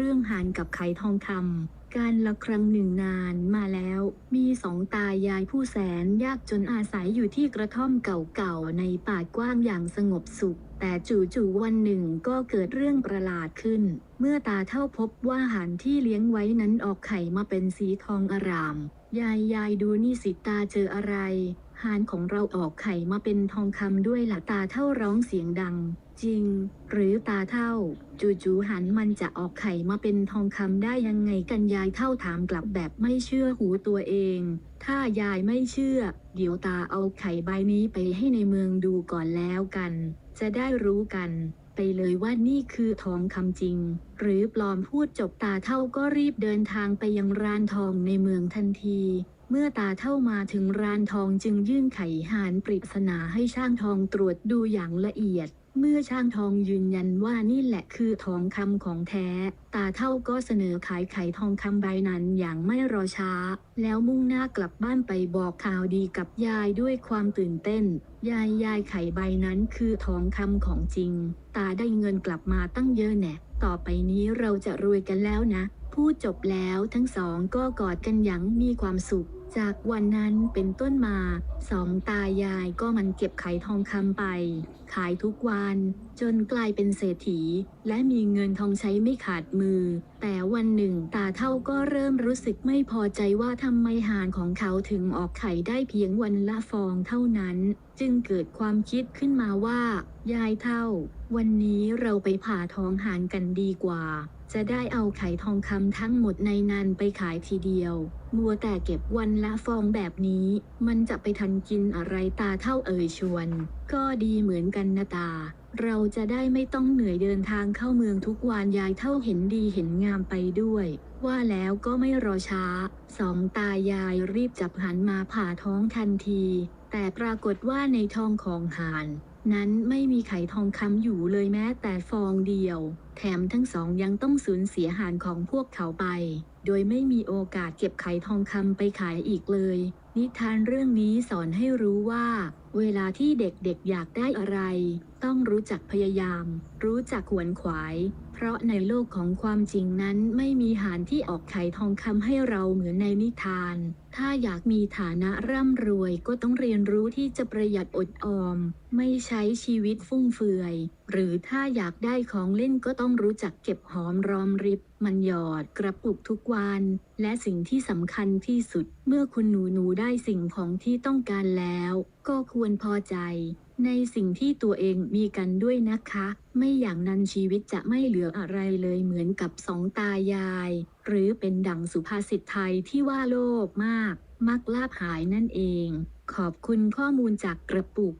เรื่องหานกับไข่ทองคำการละครั้งหนึ่งนานมาแล้ว มีสองตายายผู้แสนยากจนอาศัยอยู่ที่กระท่อมเก่าๆในป่ากว้างอย่างสงบสุข แต่จู่ๆวันหนึ่งก็เกิดเรื่องประหลาดขึ้น เมื่อตาเท่าพบว่าหานที่เลี้ยงไว้นั้นออกไข่มาเป็นสีทองอาราม ยายยายดูนี่สิตาเจออะไร หานของเราออกไข่มาเป็นทองคำด้วยละตาเท่าร้องเสียงดัง จริง หรือตาเท่า จู่ๆหันมันจะออกไข่มาเป็นทองคำได้ยังไงกันยายเท่าถามกลับแบบไม่เชื่อหูตัวเอง ถ้ายายไม่เชื่อ เดี๋ยวตาเอาไข่ใบนี้ไปให้ในเมืองดูก่อนแล้วกัน จะได้รู้กันไปเลยว่านี่คือทองคำจริง หรือปลอมพูดจบตาเท่าก็รีบเดินทางไปยังร้านทองในเมืองทันที เมื่อตาเท่ามาถึงร้านทองจึงยื่นไข่หานปริศนาให้ช่างทองตรวจดูอย่างละเอียด เมื่อช่างทองยืนยันว่านี่แหละคือทองคำของแท้ ตาเท่าก็เสนอขายไข่ทองคำใบนั้นอย่างไม่รอช้า แล้วมุ่งหน้ากลับบ้านไปบอกข่าวดีกับยายด้วยความตื่นเต้น ยายยายไข่ใบนั้นคือทองคำของจริง ตาได้เงินกลับมาตั้งเยอะแน่ต่อไปนี้เราจะรวยกันแล้วนะ พูดจบแล้วทั้งสองก็กอดกันอย่างมีความสุข จากวันนั้นเป็นต้นมาสองตายายก็มันเก็บไข่ทองคำไป ขายทุกวัน จนกลายเป็นเศรษฐี และมีเงินทองใช้ไม่ขาดมือ แต่วันหนึ่งตาเท่าก็เริ่มรู้สึกไม่พอใจว่าทำไมหานของเขาถึงออกไข่ได้เพียงวันละฟองเท่านั้น จึงเกิดความคิดขึ้นมาว่า ยายเท่า วันนี้เราไปผ่าท้องหานกันดีกว่า จะได้เอาไข่ทองคำทั้งหมดในนั้นไปขายทีเดียว มัวแต่เก็บวันละฟองแบบนี้ มันจะไปทันกินอะไรตาเท่าเอ่ยชวน ก็ดีเหมือนกันนะตา เราจะได้ไม่ต้องเหนื่อยเดินทางเข้าเมืองทุกวันยายเท่าเห็นดีเห็นงามไปด้วย ว่าแล้วก็ไม่รอช้า สองตายายรีบจับหันมาผ่าท้องทันที แต่ปรากฏว่าในท้องของหาน นั้นไม่มีไข่ทองคำอยู่เลยแม้แต่ฟองเดียว แถมทั้งสองยังต้องสูญเสียหานของพวกเขาไป โดยไม่มีโอกาสเก็บไข่ทองคำไปขายอีกเลย นิทานเรื่องนี้สอนให้รู้ว่า เวลาที่เด็กๆอยากได้อะไร ต้องรู้จักพยายาม รู้จักขวนขวาย เพราะในโลกของความจริงนั้นไม่มีหานที่ออกไข่ทองคำให้เราเหมือนในนิทาน ถ้าอยากมีฐานะร่ำรวยก็ต้องเรียนรู้ที่จะประหยัดอดออม ไม่ใช้ชีวิตฟุ่มเฟือย หรือถ้าอยากได้ของเล่นก็ต้องรู้จักเก็บหอมรอมริบ มันหยอดกระปุกทุกวัน และสิ่งที่สำคัญที่สุด เมื่อคุณหนูหนูได้สิ่งของที่ต้องการแล้วก็ควรพอใจ ในสิ่งที่ตัวเองมีกันด้วยนะคะ ไม่อย่างนั้นชีวิตจะไม่เหลืออะไรเลยเหมือนกับสองตายาย หรือเป็นดังสุภาษิตไทยที่ว่าโลภมาก มักลาบหายนั่นเอง ขอบคุณข้อมูลจากกระปุก